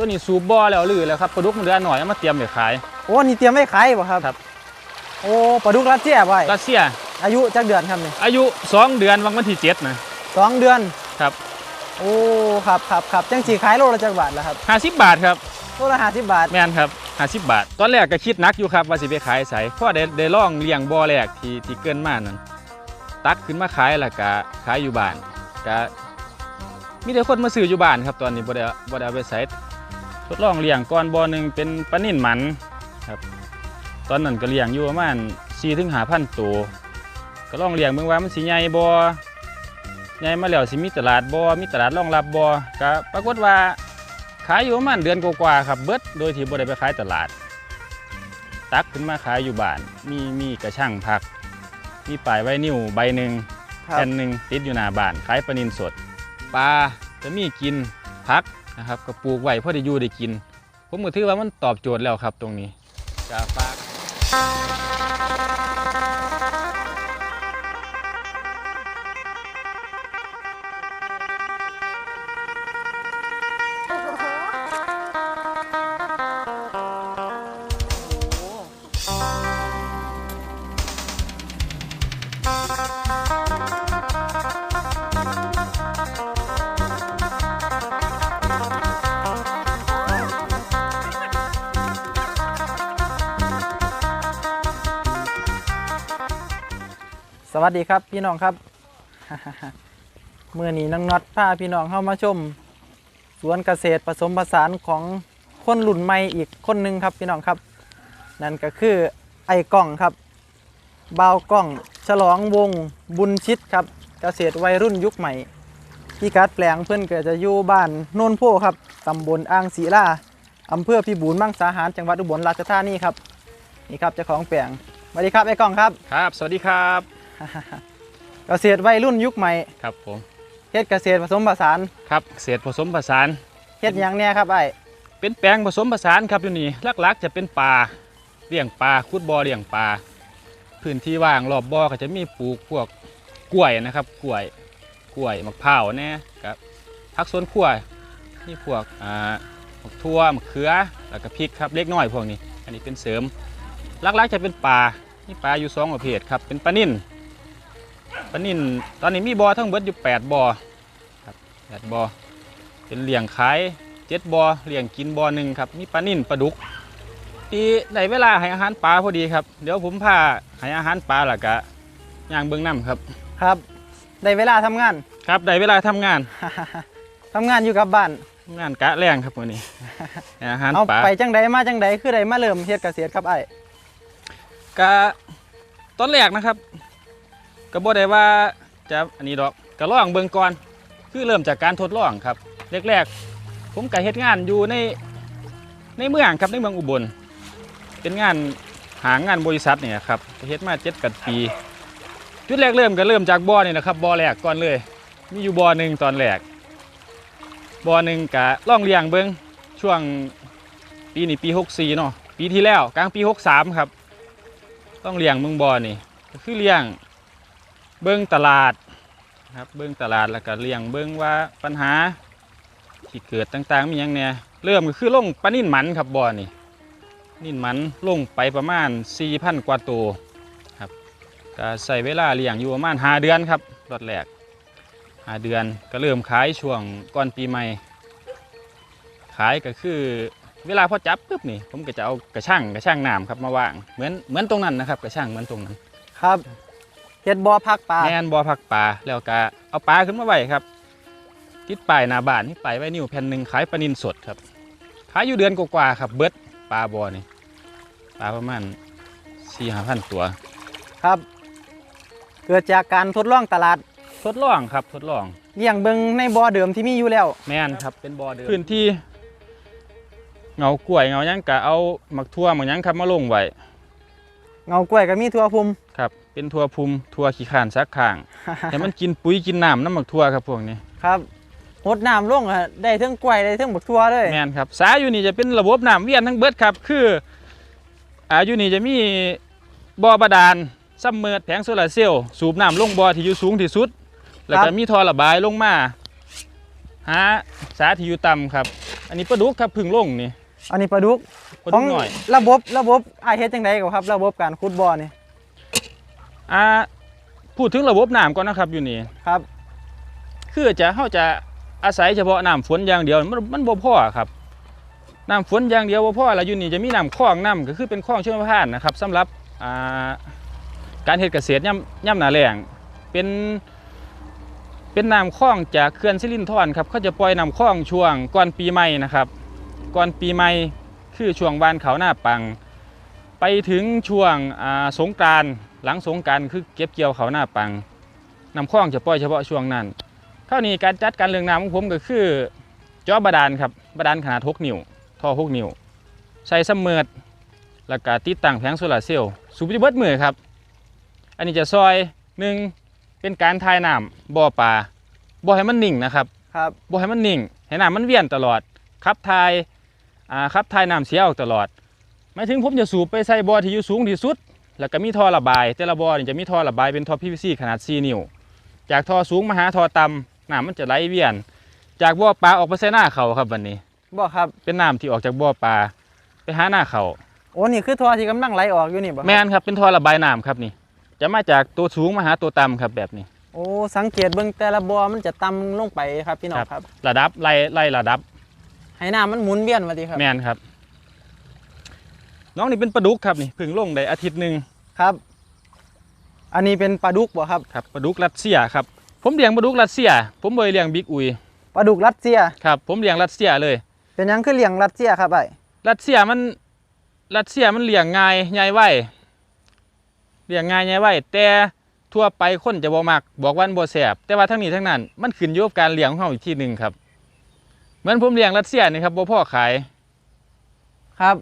ตัวนี้สูบบ่อแล้วลือแล้วครับปลาดุกมันเดือหน่อยเอามาเตรียมไปขายโอ้นี่เตรียมไว้ขายบ่ครับครับ โอ้ปลาดุกรัสเซียบ่ไอ้รัสเซีย อายุจักเดือนครับนี่อายุสองเดือนวันวันที่เจ็ดนะสองเดือนครับ โอ้ครับครับครับจังสีขายโลละจักบาทแล้วครับห้าสิบบาทครับโลละห้าสิบบาทแม่นครับห้าสิบบาท ตอนแรกก็คิดหนักอยู่ครับว่าสิไปขายใสเพราะได้ได้ลองเลี้ยงบ่อแรกที่ที่เกินมานั่นตักขึ้นมาขายแล้วก็ขายอยู่บ้านก็มีแต่คนมาซื้ออยู่บ้านครับตอนนี้บ่ได้บ่ได้เอาไปใส่ ทดลองเลี้ยงก่อนบ่อหนึงเป็นปลานิ่นหมันครับตอนนั้นก็เลี้ยงอยู่ประมาณ4ถึง5,000ตัวก็ลองเลี้ยงเบิ่งว่ามันสิใหญ่บ่ใหญ่มาแล้วสิมีตลาดบ่มีตลาดรองรับบ่ก็ปรากฏว่าขายอยู่ประมาณเดือนกว่าๆครับเบิดโดยที่บ่ได้ไปขายตลาด ตักขึ้นมาขายอยู่บ้าน มีมีกระช่างผัก มีป้ายไว้นิ้วใบหนึ่งครับแผ่นหนึ่งติดอยู่หน้าบ้านขายปลานินสดปลาจะมีกินผัก นะครับก็ปลูกไว้พอได้อยู่ได้กิน ผมก็ถือว่ามันตอบโจทย์แล้วครับตรงนี้จะฝาก สวัสดีครับพี่น้องครับเมื่อนี้น้องน็อตพาพี่น้องเข้ามาชม สวนเกษตรผสมผสานของคนรุ่นใหม่อีกคนหนึ่งครับพี่น้องครับ นั่นก็คือไอ้กล้องครับบ่าวกล้องฉลองวงบุญชิดครับเกษตรวัยรุ่นยุคใหม่พี่กัดแปลงเพื่อนเกิดจะอยู่บ้านโนนโพครับตำบลอ่างศิลาอำเภอพิบูลมังสาหารจังหวัดอุบลราชธานีครับนี่ครับเจ้าของแปลงสวัสดีครับไอ้กล้องครับครับ สวัสดีครับ เกษตรวัยรุ่นยุคใหม่ครับผมเฮ็ดเกษตรผสมผสานครับเกษตรผสมผสานเฮ็ดหยังเนี่ยครับไอ้เป็นแปลงผสมผสานครับอยู่นี่หลักๆ จะเป็นปลาเลี้ยงปลาขุดบ่อเลี้ยงปลาพื้นที่ว่างรอบบ่อก็จะมีปลูกพวกกล้วยนะครับกล้วยกล้วยมะพร้าวแน่ครับผักสวนครัวนี่พวกอ่ามะทั่วมะเขือแล้วก็พริกครับเล็กน้อยพวกนี้ อันนี้เป็นเสริมหลักๆจะเป็นปลานี่ปลาอยู่สองประเภทครับเป็นปลานิ่น ปลานิ่นตอนนี้มีบ่อทั้งเบิดอยู่ 8บ่อครับแปดบ่อเป็นเลี้ยงขายเจ็ดบอ่อเลี้ยงกินบ่อหนึ่งครับ มีปลานิ่นปลาดุกปีได้เวลาให้อาหารปลาพอดีครับ เดี๋ยวผมพาให้อาหารปลาและกะย่างเบื้องน้ำครับ ครับ ได้เวลาทำงาน ครับได้เวลาทำงานทำงานอยู่กับบ้านทำงานกะแรงครับวันนี้ให้อาหารเอาปลาไปจังใดมาจังใดคือได้มาเริ่มเฮ็ดเกษตรครับไอ้กะตอนแรกนะครับ ก็บ่ได้ว่าจะอันนี้ดอกก็ลองเบิ่งก่อนคือเริ่มจากการทดลองครับแรกๆ ผมก็เฮ็ดงานอยู่ในในเมืองครับในเมืองอุบล เป็นงานหางานบริษัทเนี่ยครับเฮ็ดมาเจ็ดแปดปี จุดแรกเริ่มก็เริ่มจากบ่อนี่นะครับบ่อแรกก่อนเลย มีอยู่บ่อหนึ่งตอนแรกบ่อหนึ่งกะล่องเลี้ยงเบิ้งช่วงปีนี้ปี 64เนาะปีที่แล้วกลางปี 63 ครับ ต้องเลี้ยงเบิ้งบ่อนี่ก็คือเลี้ยง เบิ้องตลาดครับเบิ้องตลาดแล้วก็เลี้ยงเบิ้องว่าปัญหาที่เกิดต่างๆมีหยังเนี่ยเริ่มก็คือลงปลานิ่นหมันครับบ่อนี่นิ่นหมันลงไปประมาณ 4,000 กว่าตัวก็ใส่เวลาเลี้ยงอยู่ประมาณ5เดือนครับรอดแรก5เดือนก็เริ่มขายช่วงก่อนปีใหม่ ขายก็คือเวลาพอจับปุ๊บนี่ผมก็จะเอากระช่างกระช่างน้ำครับมาวางเหมือนเหมือนตรงนั้นนะครับกระช่างเหมือนตรงนั้นครับ เฮ็ดบ่อพักปลาแมนบอผักปลาแล้วก็เอาปลาขึ้นมาไว้ครับติดป้ายหน้าบ้านนี่ป้ายไว้นิ้วแผ่นหนึ่งขายปลานินสดครับขายอยู่เดือนกว่าๆครับ เบิดปลาบอนี่ปลาประมาณสี่ห้าพันตัว ครับ เกิดจากการทดลองตลาดทดลองครับทดลองเลี้ยงเบิงในบ่อเดิมที่มีอยู่แล้ว แม่นครับเป็นบ่อเดิมพื้นที่เงากล้วยเงาหยังกะเอาหมักทั่วหมักหยังครับมาลงไว้เงากล้วยก็มีทั่วภูมิครับ เป็นทั่วภูมิทั่วขี้ข่านซักข้างให้มันกินปุ๋ยกินน้ำน้ำหมักทั่วครับพวกนี้ครับหดน้ำลงอะได้ทั้งกล้วยได้ทั้งบักทั่วเลยแม่นครับสาอยู่นี่จะเป็นระบบน้ำเวียนทั้งเบิดครับ คืออาอยู่นี่จะมีบ่อบาดาลซัมเมอร์แผงโซลาร์เซลล์สูบน้ำลงบ่อที่อยู่สูงที่สุด แล้วก็มีท่อระบายลงมาหาสาที่อยู่ต่ำครับ อันนี้ปลาดุกครับพึ่งลงนี่อันนี้ปลาดุกปลาขดุอกงหน่อยระบบระบบอายเฮ็ดจังได๋ครับ ระบบการขุดบ่อนี่ อ่าพูดถึงระบบน้ำก่อนนะครับอยู่นี่ครับ คือจะเขาจะอาศัยเฉพาะน้ำฝนอย่างเดียวมันมันบ่พอครับน้ำฝนอย่างเดียวบ่พอแล้วอยู่นี่จะมีน้ำคลองน้ำก็คือเป็นคลองชลประทานนะครับสำหรับอ่าการเฮ็ดเกษตรย่ำย่ำหนาแล้งเป็นเป็นน้ำคลองจากเขื่อนสิรินธรครับเขาจะปล่อยน้ำคลองช่วงก่อนปีใหม่นะครับ ก่อนปีใหม่คือช่วงวานเขาหน้าปัง ไปถึงช่วงอ่าสงกรานต์ หลังสงกรานต์คือเก็บเกี่ยวเขาหน้าปังน้ำคลองจะปล่อยเฉพาะช่วงนั้นเท่านี้การจัดการเรื่องน้ำของผมก็คือเจาะบาดาลครับบาดาลขนาด6นิ้วท่อ6นิ้วใส่ซัมเมอร์ดแล้วก็ติดตั้งแผงโซลาร์เซลล์สูบไปเบิดมือครับ อันนี้จะซอยหนึ่งเป็นการทายน้ำบ่อปลาบ่ให้มันนิ่งนะครับครับบ่ให้มันนิ่งให้น้ำมันเวียนตลอดขับทายอ่าขับทายน้ำเสียออกตลอดหมายถึงผมจะสูบไปใส่บ่อที่อยู่สูงที่สุด แล้วก็มีท่อระบาย แต่ละบ่อนี่จะมีท่อระบายเป็นท่อ PVC ขนาด 4 นิ้ว จากท่อสูงมาหาท่อต่ำน้ำมันจะไหลเวียน จากบ่อปลาออกไปใส่หน้าเขาครับวันนี้ บ่ครับ เป็นน้ำที่ออกจากบ่อปลาไปหาหน้าเขาโอ้นี่คือท่อที่กำลังไหลออกอยู่นี่บ่ครับแมนครับเป็นท่อระบายน้ำครับนี่ จะมาจากตัวสูงมาหาตัวต่ำครับแบบนี้โอ้สังเกตเบิ่งแต่ละบ่อมันจะต่ำลงไปครับพี่น้องครับครับ ระดับไล่ไล่ระดับให้น้ำมันหมุนเวียนว่าติครับแมนครับ น้องนี่เป็นปลาดุกครับนี่เพึ่งลงได้อาทิตย์หนึ่ง ครับ อันนี้เป็นปลาดุกบ่ครับครับปลาดุกรัสเซียครับผมเลี้ยงปลาดุกรัสเซีย ผมบ่ได้เลี้ยงบิ๊กอุยปลาดุกรัสเซีย ครับ ผมเลี้ยงรัสเซียเลย เป็นหยังคือเลี้ยงรัสเซียครับไอ้รัสเซียมันรัสเซียมันเลี้ยงง่ายใหญ่ไวเลี้ยงง่ายใหญ่ไวแต่ทั่วไปคนจะบ่มักบอกว่ามันบ่แซ่บแต่ว่าทั้งนี้ทั้งนั้น มันขึ้นอยู่กับการเลี้ยงของเฮาอีกทีหนึงครับ เหมือนผมเลี้ยงรัสเซียนี่ครับบ่พอขายครับ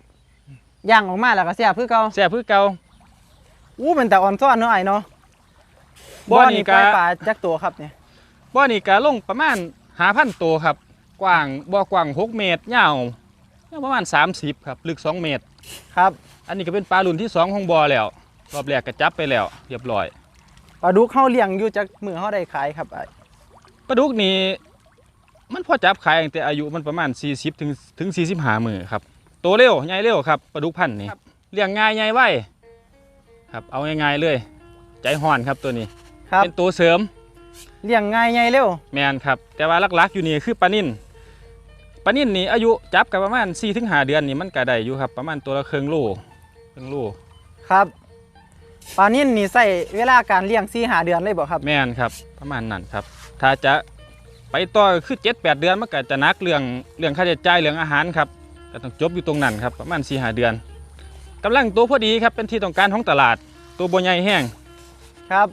ย่างออกมาแล้วก็เสียบคือเก่าแซ่บคือเก่า อู้เป็นแต่อ่อนซ้อนเนาะไอ้เนาะบ่อนี่ปล่อยก็ปลาจักตัวครับเนี่ยบ่อนี่ก็ลงประมาณ5,000ตัวครับ กว้างบ่อกว้าง6เมตรยาวยาวประมาณ30ครับลึก2เมตรครับ อันนี้ก็เป็นปลารุ่นที่2ของบ่อแล้ว รอบแรกก็จับไปแล้ว เรียบร้อยปลาดุกเฮาเลี้ยงอยู่จักมือเฮาได้ขายครับไอ้ปลาดุกนี่มันพอจับขายตั้งแต่อายุมันประมาณ 40 ถึงถึง45มื้อครับ โตเร็วใหญ่เร็วครับปลาดุกพันธุ์นี่เลี้ยงง่ายใหญ่ไว ครับเอาง่ายๆเลย ใจห่อนครับตัวนี้ ครับเป็นตัวเสริมเลี้ยงง่ายใหญ่เร็วแมนครับ แต่ว่าหลักๆอยู่นี่คือปลานิ่นปลานิ่นนี่อายุจับกับประมาณ4ถึง5เดือนนี่มันก็ได้อยู่ครับ ประมาณตัวละครึ่งโลครึ่งโลครับปลานิ่นนี่ใส่เวลาการเลี้ยง4 5เดือนเลยบ่ครับ แมนครับ ประมาณนั้นครับ ถ้าจะไปต่อคือ7 8เดือนมันก็จะหนักเรื่องเรื่องค่าใช้จ่ายเรื่องอาหารครับก็ต้องจบอยู่ตรงนั้นครับประมาณ4 5เดือน กำลังตัวพอดีครับเป็นที่ต้องการของตลาด ตัวบ่ใหญ่แห้งครับ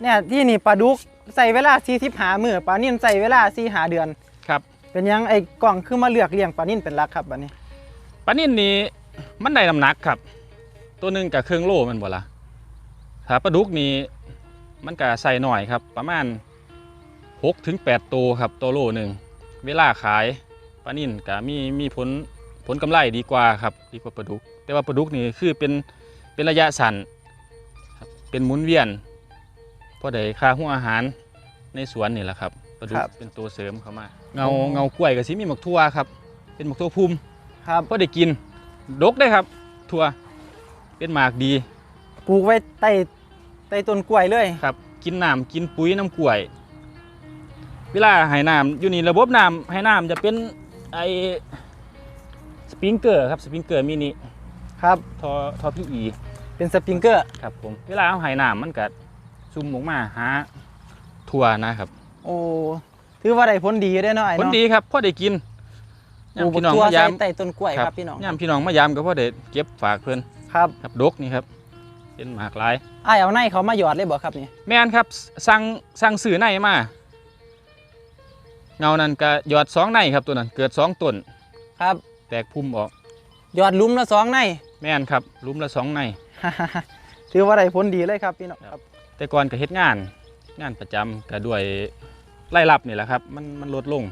เนี่ยที่นี่ปลาดุกใส่เวลา45มื้อปลานิ่นใส่เวลา4 5เดือน ครับ เป็นหยังไอ้กล่องคือมาเลือกเลี้ยงปลานิ่นเป็นหลักครับบัดนี้ปลานิ่นนี่มันได้น้ำหนักครับ ตัวหนึ่งกับเครื่องโลแมันบ่ละถ้าปลาดุกนี่มันก็ใส่หน่อยครับ ประมาณ6ถึง8ตัวครับตัวโลหนึ่งเวลาขายปลานิ่นก็มีมีผลผลกำไรดีกว่าครับ ดีกว่าปลาดุกแต่ ว่าปลาดุกนี่คือเป็นเป็นระยะสั้นครับเป็นหมุนเวียนเพราะได้ค่าหัวอาหารในสวนนี่แหละครับปลาดุกครับเป็นตัวเสริมเข้ามาเงาเงากล้วยกับสีมีหมกทั่วครับ เป็นหมกทั่วพุ่มครับพอได้กินดกได้ครับ ทั่วเป็นหมากดีปลูกไว้ใต้ใต้ต้นกล้วยเลยครับ กินน้ำกินปุ๋ยน้ำกล้วย เวลาให้น้ำอยู่นี่ระบบน้ำให้น้ำจะเป็นไอสปริงเกอร์ครับสปริงเกอร์มินิ ครับทอทอพีอีเป็นสปริงเกอร์ครับผมเวลาเอาให้น้ำมันก็ซุ่มออกมาหาทั่วนะครับ โอ้ถือว่าได้ผลดีอยู่เด้อเนาะไอ้ผลเนาะดีครับพอได้กินปลูยามกพี่น้องตัวมายาใส่มใต้ต้นกล้วยครับพี่น้องยามพี่น้องมายามก็พอได้เก็บฝากเพิ่นครับครับดกนี่ครับเป็นหมากหลายไอ้ายเอาในเขามาหยอดเลยบ่ครับนี่แม่นครับสั่งสั่งสื่อในมาเงานั้นก็หยอดสองในครับตัวนั้นเกิดสองต้นครับ แตกพุ่มออกหยอดหลุมละสองใน แม่นครับหลุมละสองใน ถือว่าได้ผลดีเลยครับพี่น้องครับ แต่ก่อนก็เฮ็ดงาน งานประจำก็ด้วยไล่รับนี่แหละครับ มันมันลดลง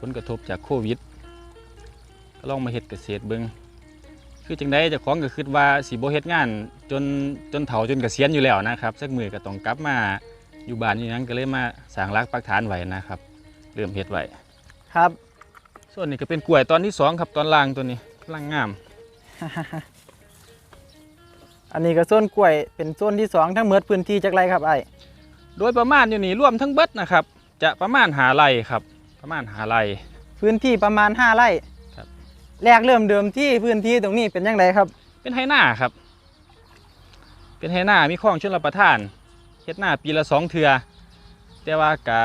ผลกระทบจากโควิดก็ลองมาเฮ็ดเกษตรเบิ่งคือจังไดเจ้าของก็คิดว่าสิบ่เฮ็ดงานจนจนเฒ่าจนเกษียณอยู่แล้วนะครับสักมือก็ต้องกลับมาอยู่บ้านอยู่หยังก็เลยมาสร้างรากปักฐานไว้นะครับ เริ่มเฮ็ดไว้ ครับ ส่วนนี้ก็เป็นกล้วยตอนที่สองครับตอนล่างตัวนี้กำลังงาม อันนี้ก็โซนกล้วยเป็นโซนที่สองทั้งหมดพื้นที่จากไรครับไอ้โดยประมาณอยู่นี่รวมทั้งเบิดนะครับ จะประมาณหาไร่ครับ ประมาณหาไร่พื้นที่ประมาณ5ไร่ครับ แรกเริ่มเดิมที่พื้นที่ตรงนี้เป็นยังไงครับ เป็นไฮหน้าครับ เป็นไฮหน้ามีคลองชลประทานเฮ็ดหน้าปีละสองเทือแต่ว่ากะ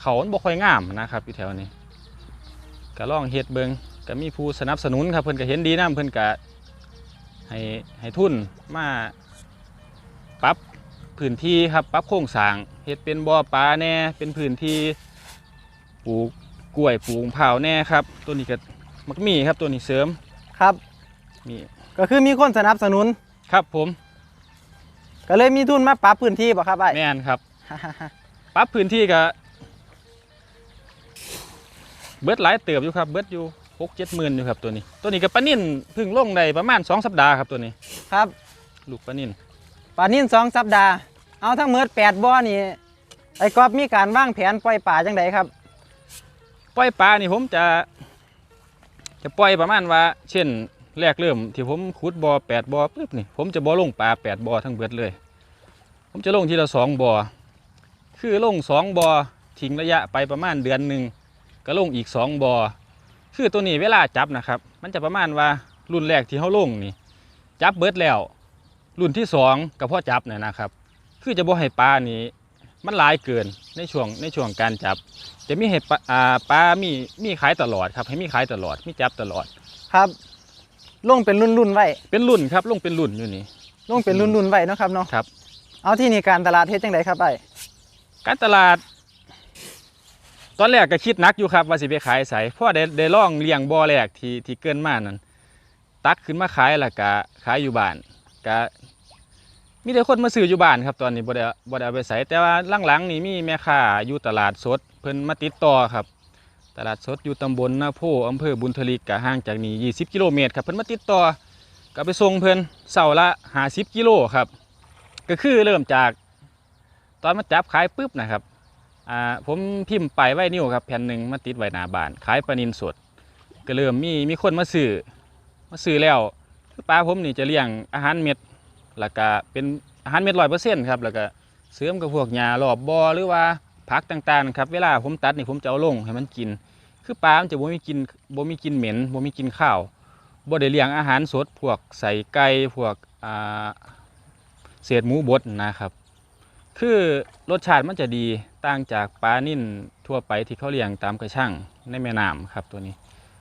เขามันบ่ค่อยงามนะครับอยู่แถวนี้ก็ลองเฮ็ดเบิง ก็มีผู้สนับสนุนครับเพิ่นก็เห็นดีนํเพิ่นก็ให้ให้ทุนมาปรับพื้นที่ครับปรับโครงสร้างเฮ็ดเป็นบ่อปลาแน่เป็นพื้นที่ปลูกกล้วยปลูกมะพร้าวแน่ครับ ตัวนี้ก็มักมีครับตัวนี้เสริมครับ มีก็คือมีคนสนับสนุนครับผม ก็เลยมีทุนมาปรับพื้นที่บ่ครับไอ้แม่นครับ ปรับพื้นที่ก็เบิดหลายเติบอยู่ครับ เบิดอยู่ หกเจ็ดหมื่นอยู่ครับตัวนี้ ตัวนี้ก็ปลานิ่นเพึ่งลงได้ประมาณสองสัปดาห์ครับตัวนี้ ครับลูกปลานิ่นป่านิ่นสองสัปดาห์ เอาทั้งหมดแปดบ่อนี่ไอ้กอบมีการวางแผนปล่อยป่าจังไดครับ ปล่อยปลานี่ผมจะ จะปล่อยประมาณว่า เช่นแรกเริ่มที่ผมขุดบ่อแปดบ่อปุ๊บนี่ผมจะบ่ลงปลาแปดบ่อทั้งเบิดเลย ผมจะลงทีละสองบ่อคือลงสองบ่อทิ้งระยะไปประมาณเดือนหนึ่งก็ลงอีกสองบ่อ คือตัวนี้เวลาจับนะครับ มันจะประมาณว่ารุ่นแรกที่เขาลงนี่ จับเบิดแล้ว รุ่นที่สองกับพ่อจับเนี่ยนะครับ คือจะบ่ให้ปลานี่มันหลายเกินในช่วงในช่วงการจับ จะมีให้ปลาอ่าปลามีมีขายตลอดครับ ให้มีขายตลอดมีจับตลอด ครับลงเป็นรุ่นรุ่นๆไว้เป็นรุ่นครับลงเป็นรุ่นอยู่นี่ ลงเป็นรุ่นรุ่นๆไว้เนาะครับเนาะครับ เอาที่นี่การตลาดเฮ็ดจังไดครับไอ้การตลาด ตอนแรกก็คิดนักอยู่ครับว่าสิไปขายใสเพราะได้ได้ล่องเลี้ยงบ่อแรกที่ที่เกินมานั้นตักขึ้นมาขายล้วก็ขายอยู่บ้านก็มีแต่คนมาซื้ออยู่บ้านครับตอนนี้บ่ได้บ่ได้เอาไปใส่แต่ว่าหลังๆนี่มีแม่ค้าอยู่ตลาดสด เพิ่นมาติดต่อครับ ตลาดสดอยู่ตำบลนาโพอำเภอบุญทลิกก็ห่างจากนี่20 กิโลเมตรครับเพิ่นมาติดต่อก็ไปส่งเพิ่นเสาร์ละ50กิโลครับ ก็คือเริ่มจากตอนมาจับขายปุ๊บนะครับ อ่าผมพิมพ์ไปไว้นิ้วครับแผ่นหนึ่งมาติดไว้หน้าบ้านขายปลานินสด ก็เริ่มมีมีคนมาซื้อมาซื้อแล้วคือปลาผมนี่จะเลี้ยงอาหารเม็ดแล้วก็เป็นอาหารเม็ดร้อยเปอร์เซ็นต์ครับแล้วก็เสริมกับพวกหญ้ารอบบอหรือว่าผักต่างๆครับเวลาผมตัดนี่ผมจะเอาลงให้มันกิน คือปลามันจะบ่มีกินบ่มีกินเหม็นบ่มีกินข้าวบ่ได้เลี้ยงอาหารสดพวกใส่ไก่พวกอ่าเศษหมูบดนะครับ คือรสชาติมันจะดี ต่างจากปลานิ่นทั่วไปที่เขาเลี้ยงตามกระชังในแม่น้ำครับตัวนี้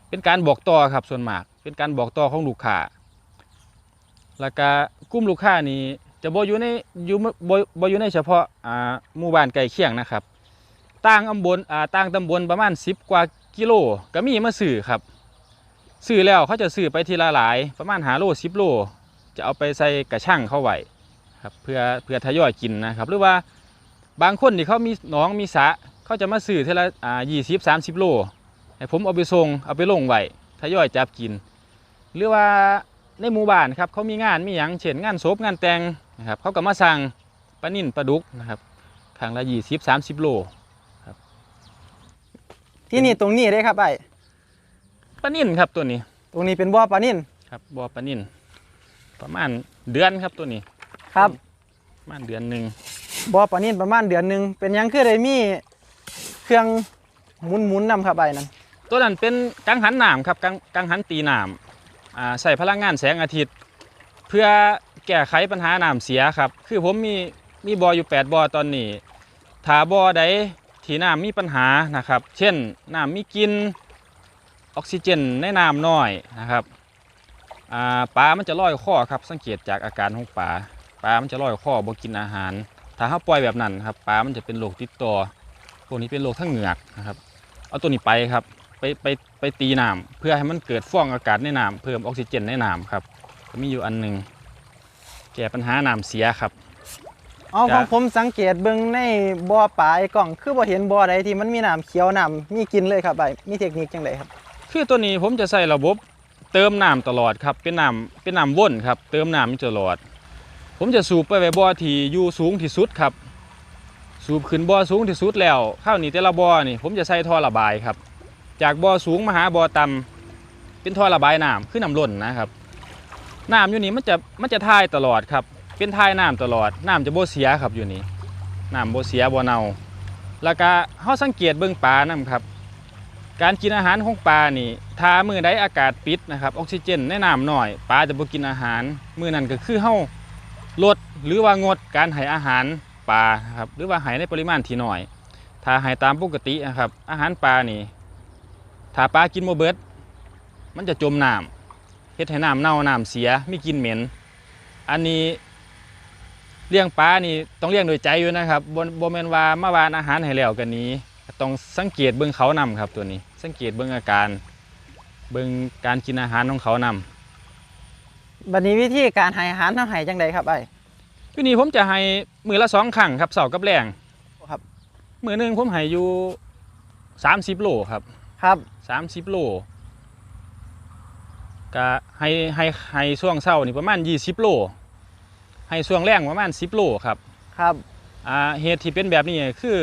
เป็นการบอกต่อครับส่วนมาก เป็นการบอกต่อของลูกค้าแล้วก็กลุ่มลูกค้านี้จะบ่อยู่ในอยู่บ่บ่อยู่ในเฉพาะอ่าหมู่บ้านใกล้เคียงนะครับต่างอำบลอ่าต่างตำบลประมาณ 10 กว่ากิโลก็มีมาซื้อครับซื้อแล้วเขาจะซื้อไปทีละหลายประมาณหาโล10โล จะเอาไปใส่กระชังเข้าไว้ครับเพื่อเพื่อทยอยกินนะครับ หรือว่า บางคนที่เขามีหนองมีสระเขาจะมาซื้อเทละอ่ายี่สิบสามสิบโลให้ผมเอาไปส่งเอาไปลงไว้ทยอยจับกิน หรือว่าในหมู่บ้านครับเขามีงานมีหยังเช่นงานศพงานแต่งนะครับเขาก็มาสั่งปลานิ่นปลาดุกนะครับครั้งละยี่สิบสามสิบโลที่นี่ตรงนี้ได้ครับไอ้ปลานิ่นครับตัวนี้ ตรงนี้เป็นบ่อปลานิ่นครับบ่อปลานิ่นประมาณเดือนครับตัวนี้ ครับประมาณเดือนหนึ่ง บ่อปานิ่นประมาณเดือนหนึ่งเป็นยังคือได้มีเครื่องหมุนหมุนๆนำครับไอ้นั่นตัวนั้นเป็นกังหันน้ำครับกังกังหันตีน้ำอ่าใส่พลังงานแสงอาทิตย์ เพื่อแก้ไขปัญหาหน้ำเสียครับ คือผมมีมีบ่ออยู่ 8บ่อตอนนี้ถ้าบ่อใดที่น้ำมีปัญหานะครับ เช่นน้ำมีกินออกซิเจนในน้ำน้อยนะครับปลามันจะลอยข้อครับ สังเกตจากอาการของปลาปลามันจะลอยข้อบ่กินอาหาร ถ้าเราปล่อยแบบนั้นครับปลามันจะเป็นโรคติดต่อพวกนี้เป็นโรคทั้งเหงือกนะครับ เอาตัวนี้ไปครับ ไปไปไปตีน้ำเพื่อให้มันเกิดฟองอากาศในน้ำเพิ่มออกซิเจนในน้ำครับก็มีอยู่อันหนึ่งแก้ปัญหาน้ำเสียครับเอาจ้ะของผมสังเกตเบิ่งในบ่อปลาไอ้กล่องคือบ่เห็นบ่อใดที่มันมีน้ำเขียวน้ำมีกินเลยครับไอ้มีเทคนิคจังไดครับ คือตัวนี้ผมจะใส่ระบบเติมน้ำตลอดครับเป็นน้ำเป็นน้ำวนครับ เติมน้ำตลอด ผมจะสูบไปไว้บ่อที่อยู่สูงที่สุดครับ สูบขึ้นบ่อสูงที่สุดแล้วข้าวนี้แต่ละบ่อนี่ผมจะใส่ท่อระบายครับ จากบ่อสูงมาหาบ่อต่ำเป็นท่อระบายน้ำคือน้ำล้นนะครับน้ำอยู่นี่มันจะมันจะทายตลอดครับ เป็นทายน้ำตลอดน้ำจะโบเสียครับอยู่นี่น้ำโบเสียบ่เน่าแล้วก็เฮาสังเกตเบิ่งปลานํครับ การกินอาหารของปลานี่ถ้ามือใดอากาศปิดนะครับออกซิเจนในน้ำหน้อยปลาจะบ่กินอาหารมือนั้นก็คือเฮา ลดหรือว่างดการให้อาหารปลาครับหรือว่าให้ในปริมาณที่น้อย ถ้าให้ตามปกตินะครับ อาหารปลานี่ถ้าปลากินโมเบิดมันจะจมน้ำเฮ็ดให้น้ำเน่าน้ำเสียไมีกลินเหม็น อันนี้เลี้ยงปลานี่ต้องเลี้ยงโดยใจอยู่นะครับบนบแมนว่ามาวานอาหารให้แล้วกันนี้ต้องสังเกตเบิ่งเขานำครับตัวนี้ สังเกตเบิ่งอาการ เบิ่งการกินอาหารของเขานำ บัดนี้วิธีการให้อาหารเฮาให้จังไดครับไอ้ทีนี้ผมจะให้มือละสองครั้งครับเสาร์กับแรงครับมือหนึ่งผมให้อยู่30โลครับครับ30โลก็ให้ให้ให้ช่วงเช้านี่ประมาณ20โลให้ช่วงแรงประมาณ10โลครับ ครับอ่าเหตุที่เป็นแบบนี้คือ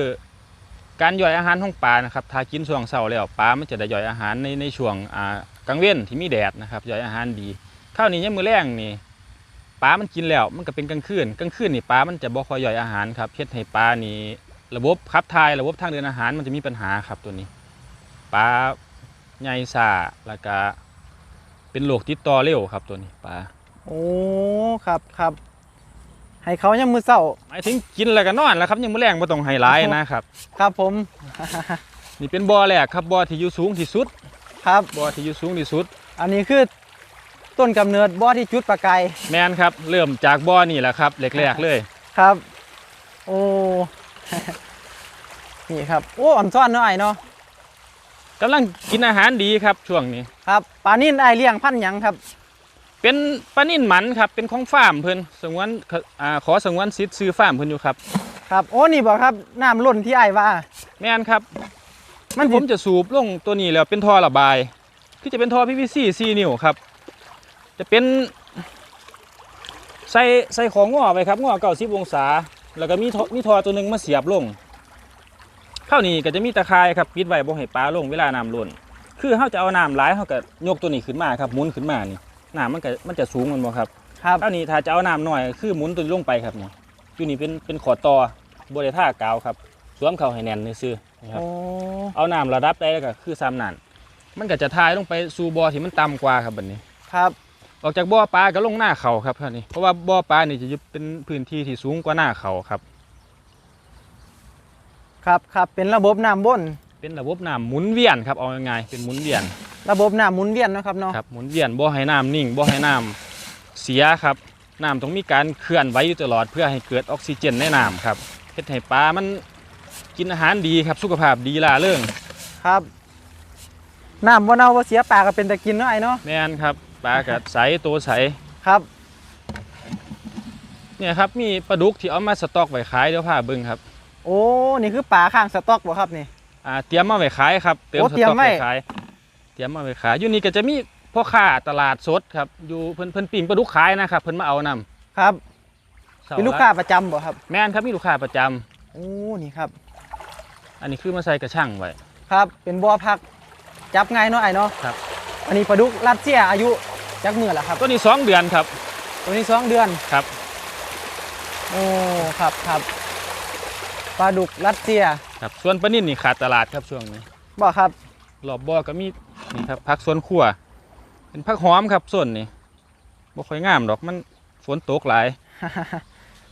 การย่อยอาหารของปลานะครับถ้ากินช่วงเช้าแล้วปลามันจะได้ย่อยอาหารในในช่วงอ่ากลางเว้นที่มีแดดนะครับย่อยอาหารดี ข้าวนี้ยามมื้อแรงนี่ปลามันกินแล้วมันก็เป็นกลางคืนกลางคืนนี่ปลามันจะบ่ค่อยย่อยอาหารครับเฮ็ดให้ปลานี่ระบบขับถ่ายระบบทางเดินอาหารมันจะมีปัญหาครับตัวนี้ปลาใหญ่ซ่าแล้วก็เป็นโรคติดต่อเร็วครับตัวนี้ปลาโอ้ครับครับให้เขายังมือเศร้าหมายถึงกินแล้วก็นอนแล้วครับยังมื้อแรงบ่ต้องให้หลายนะครับ ครับผม นี่เป็นบ่อแรกครับบ่อที่อยู่สูงที่สุด ครับบ่อที่อยู่สูงที่สุด อันนี้คือ ต้นกำเนิดบ่อที่จุดประกายแมนครับ เริ่มจากบ่อนี่แหละครับแรกๆเลย ครับ โอ้นี่ครับโอ้อ่อนซ่อนเนาะไอ้เนาะกำลังกินอาหารดีครับช่วงนี้ ครับปลานิ่นไอ้เลี้ยงพันธุ์หยังครับ เป็นปลานิ่นหมันครับ เป็นของฟาร์มเพิ่นสงวนอ่าขอสงวนสิทธิ์ซื้อฟาร์มเพิ่นอยู่ครับครับโอ้นี่บอกครับน้ำล้นที่ไอ้ว่าแมนครับ มันผมจะสูบลงตัวนี้แล้วเป็นท่อระบาย คือจะเป็นท่อ PVC 4นิ้วครับ จะเป็นใส่ใส่ของงอไปครับงอเก้าสิบองศา แล้วก็มีท่อมีท่อตัวหนึ่งมาเสียบลงเข้านี้ก็จะมีตะข่ายครับปิดไว้บ่ให้ปลาลงเวลาน้ำล้นคือเขาจะเอาน้ำไหลายเขาก็ยกตัวนี้ขึ้นมาครับหมุนขึ้นมานี่น้ำมันก็มันจะสูงแมันบ่ครับครับเท่านี้ถ้าจะเอาน้ำหน่อยคือหมุนตัวนี้ลงไปครับนี่อยู่นี่เป็นเป็นขอต่อบริท่ากาวครับสวมเขาให้แน่นซื่อๆนะครับโอ้เอาน้ำระดับได้แล้วก็คือซ้ำนั่นมันก็จะทายลงไปสู่บ่อที่มันต่ำกว่าครับบัดนี้ครับ ออกจากบ่อปลาก็ลงหน้าเขาครับท่านี้เพราะว่าบ่อปลานี่จะอยู่เป็นพื้นที่ที่สูงกว่าหน้าเขาครับ ครับครับเป็นระบบน้ำบนเป็นระบบน้ำหมุนเวียนครับเอาง่ายๆเป็นหมุนเวียน ระบบน้ำหมุนเวียนเนาะครับเนาะครับหมุนเวียนบ่ให้น้ำนิ่งบ่ให้น้ำเสียครับน้ำต้องมีการเคลื่อนไหวอยู่ตลอดเพื่อให้เกิดออกซิเจนในน้ำครับเฮ็ดให้ปลามันกินอาหารดีครับสุขภาพดีล่าเริงครับน้ำบ่เน่าบ่เสียปลาก็เป็นตะกินเนาะไอ้เนาะแม่นครับ ปลาก็ใสตัวใสครับ เนี่ยครับมีปลาดุกที่เอามาสต็อกไว้ขายเดี๋ยวพาเบิ่งครับโอ้นี่คือปลาข้างสต็อกบ่ครับนี่ อ่าเตรียมมาไว้ขายครับเติมโอ้สเตรียต็มอกไว้ ไว้ขายเตรียมมาไว้ขายอยู่นี่ก็จะมีพ่อค้าตลาดสดครับอยู่เพิ่นเพิ่นปิ้งปลาดุกขายนะครับเพิ่นมาเอานำครับเสาเป็นลูกละค้าประจำบ่ครับแม่นครับมีลูกค้าประจำโอ้นี่ครับอันนี้คือมาใส่กระช่างไว้ ครับ เป็นบ่อพักจับง่ายเนาะไอ้เนาะครับ อันนี้ปลาดุกรัสเซียอายุ จักมือแล้วครับตัวนี้สองเดือนครับ ตัวนี้สองเดือนครับ โอ้ครับครับปลาดุกรัสเซียครับส่วนปลานิ่นนี่ขาดตลาดครับช่วงนี้บ่ครับรอบบ่อก็มีนี่ครับผักสวนครัวเป็นผักหอมครับส่วนนี้บ่ค่อยงามดอกมันฝนตกหลาย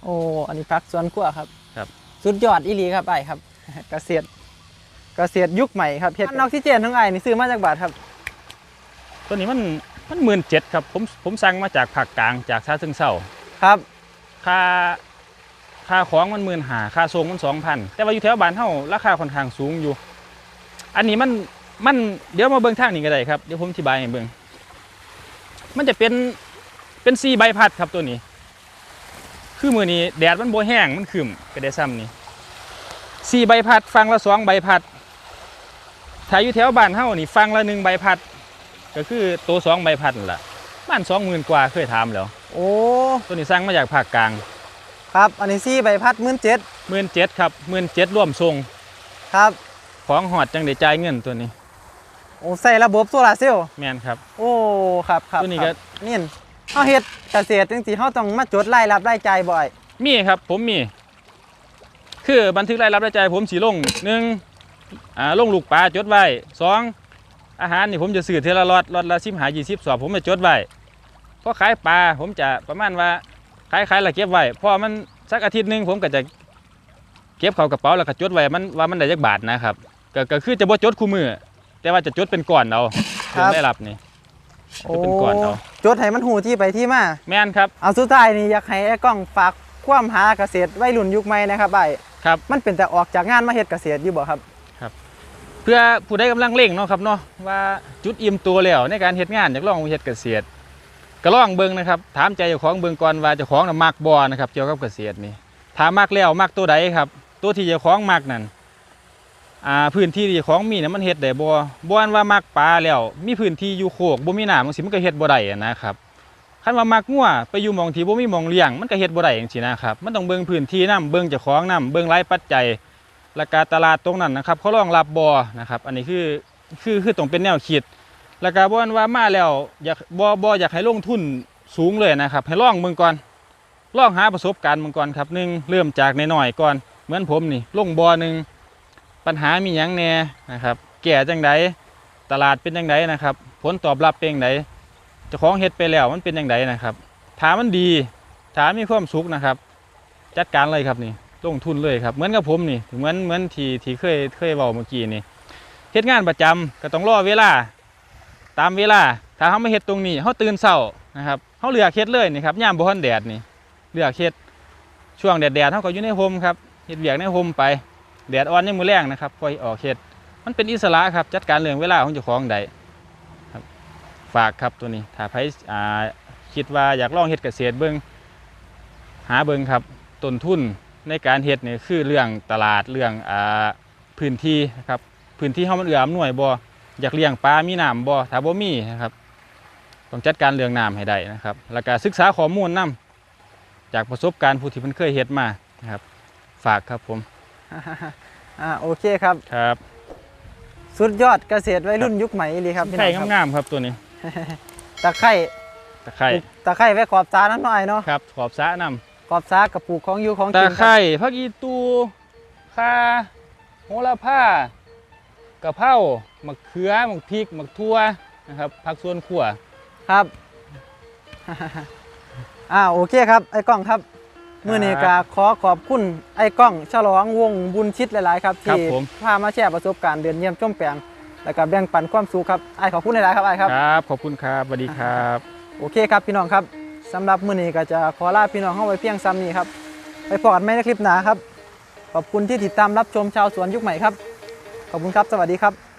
โอ้อันนี้พักสวนกล้วยครับครับ สุดยอดอีหลีครับไอ้ครับเกษตรเกษตรยุคใหม่ครับเฮ็ดออกซิเจนทั้งไอ้นี่ซื้อมาจากบาทครับ ตัวนี้มัน มันหมื่นเจ็ดครับผมผมสั่งมาจากภาคกลางจากชาซึงเศร้าครับ ค่าค่าของมันหมื่นหาค่าส่งมันสองพันแต่ว่าอยู่แถวบ้านเฮาราคาค่อนข้างสูงอยู่ อันนี้มันมันเดี๋ยวมาเบิ่งทางนี้ก็ได้ครับเดี๋ยวผมอธิบายให้เบิ่งมันจะเป็นเป็นซีใบพัดครับตัวนี้ คือมือนี้แดดมันโบแห้งมันขึ้มก็ได้ซ้ำนี่ซีใบพัดฟังละสองใบพัดถ้าอยู่แถวบ้านเฮานี่ฟังละหนึ่งใบพัด ก็คือตัวสองใบพัดนั่นล่ะบ้านสองหมื่นกว่าเคยถามแล้ว โอ้ ตัวนี้สร้างมาจากภาคกลางครับ อันนี้ซี่ใบพัดมื่นเจ็ดหมื่นเจ็ดครับหมื่นเจ็ดร่วมทรงครับ ของหอดจังได้จ่ายเงินตัวนี้ โอ้ใส่ระบบโซลาร์เซลล์แม่นครับ โอ้ ครับครับตัวนี้คก็รับนี่นเฮาเฮ็ดเกษตรจังซี่เฮาต้องมาจดรายรับรายจ่ายบ่อย มีครับผมมี คือบันทึกรายรับรายจ่ายผมสีลงหนึ่งอ่าลงลูกปลาจดไว้สอง อาหารนี่ผมจะซื้อเทละล็อตล็อตละสิบหายี่สิบสอบผมจะจดไว้พอขายปลาผมจะประมาณว่าขายขายแล้วเก็บไว้พอมันสักอาทิตย์หนึ่งผมก็จะเก็บเข้ากระเป๋าแล้วก็จดไว้มันว่ามันได้จักบาทนะครับก็ก็คือจะบ่จดคู่มือ แต่ว่าจะจดเป็นก่อนเอาถึงได้รับนี่โอ้เป็นก่อนเอาจดให้มันหูที่ไปที่มาแม่นครับเอาสุดท้ายนี่อยากให้ไอ้กล้องฝากความหาเกษตรวัยรุ่นยุคใหม่นะครับไอ้ครับ มันเป็นแต่ออกจากงานมาเฮ็ดเกษตรอยู่บ่ครับ เพื่อผู้ได้กำลังเร่งเนาะครับเนาะว่าจุดอิ่มตัวแล้วในการเฮ็ดงานอยากลองเฮ็ดเกษตรก็ลองเบิ่งนะครับ ถามใจเจ้าของเบิ่งก่อนว่าเจ้าของน่ะมักบ่นะครับเกี่ยวกับเกษตรนี่ถ้ามักแล้วมักตัวใดครับ ตัวที่เจ้าของมักนั่นอ่าพื้นที่ที่เจ้าของมีน่ะมันเฮ็ดได้บ่บ่อันว่ามักปลาแล้ว มีพื้นที่อยู่โคกบ่มีน้ำจังซี่มันก็เฮ็ดบ่ได้นะครับคันว่ามักงัวไปอยู่มองที่บ่มีมองเลี้ยงมันก็เฮ็ดบ่ได้จังซี่นะครับมันต้องเบิ่งพื้นที่นํเบิ่งเจ้าของนํเบิ่งหลายปัจจัย ราคาตลาดตรงนั้นนะครับเขารองรับบอนะครับ อันนี้คือคือคือต้องเป็นแนวคิดราคาบ่อนว่ามาแล้วอยากบอบออยากให้ลงทุนสูงเลยนะครับ ให้ลองมืองก่อนลองหาประสบการณ์มืองก่อนครับหนึ่งเริ่มจากใน้อยก่อน เหมือนผมนี่ลงบอหนึ่งปัญหามีหยังแน่นะครับ แก่จังไดตลาดเป็นจังไดนะครับ ผลตอบรับเป็นจังไดเจ้าของเฮ็ดไปแล้วมันเป็นจังไดนะครับถามมันดีถามมีความสุขนะครับ จัดการเลยครับนี่ ลงทุนเลยครับเหมือนกับผมนี่เหมือนเหมือนที่ที่เคยเคยบอกเมื่อกี้นี่เฮ็ดงานประจำก็ต้องรอเวลา ตามเวลา ถ้าเขาไม่เฮ็ดตรงนี้เขาตื่นเช้านะครับเขาเลือกเฮ็ดเลยนี่ครับยามบ่ฮ้อนแดดนี่เลือกเฮ็ดช่วงแดดแดดเขาก็อยู่ในโฮมครับเฮ็ดเวียกในโฮมไปแดดอ่อนยังมือแรงนะครับค่อยออกเฮ็ดมันเป็นอิสระครับจัดการเรื่องเวลาของเจ้าของได้ครับฝากครับตัวนี้ถ้าใครคิดว่าอยากลองเฮ็ดเกษตรเบิ่งหาเบิ่งครับต้นทุน ในการเฮ็ดเนี่ยคือเรื่องตลาดเรื่องอ่าพื้นที่นะครับพื้นที่เฮามันเอื้ออำนวยบ่อยากเลี้ยงปลามีน้ำบ่ถ้าบ่มีนะครับต้องจัดการเรื่องน้ำให้ได้นะครับ แล้วก็ศึกษาข้อมูลนํจากประสบการณ์ผู้ที่เพิ่นเคยเฮ็ดมานะครับ ฝากครับผมอ่าโอเคครับ ครับสุดยอดเกษตรวัยรุ่นยุคใหม่เลยครับพี่น้ไข่องครับงามๆครับตัวนี้ตะไคร้ตะไคร้ปลูกตะไคร้ไว้ขอบสาน้ำหน่อยเนาะครับขอบสระน้ ขอบสากับปลูกของอยู่ของำตะกินไคร้ผักอีตูข่าโหระพากะเพรามะเขือมะพริกมะทั่วนะครับผักสวนครัวครับ อ่าโอเคครับ ไอ้กล้องครับมื่อนี้ก็ขอขอบคุณไอ้กล้องฉลองวงบุญชิดหลาย ๆ ครับครับที่ผม พามาแชร์ประสบการณ์เดินเยี่ยมชมแปลงแล้วก็แบ่งปันความสุขครับไอ้ขอบคุณหลาย ๆ ครับไอ้ครับ ครับ ขอบคุณครับสวัสดีครับ โอเคครับพี่น้องครับ สำหรับมื้อนี้ก็จะขอลาพี่น้องเข้าไปเพียงซ้ำนี้ครับ ไปพอกันใหม่ในคลิปหน้าครับ ขอบคุณที่ติดตามรับชมชาวสวนยุคใหม่ครับ ขอบคุณครับ สวัสดีครับ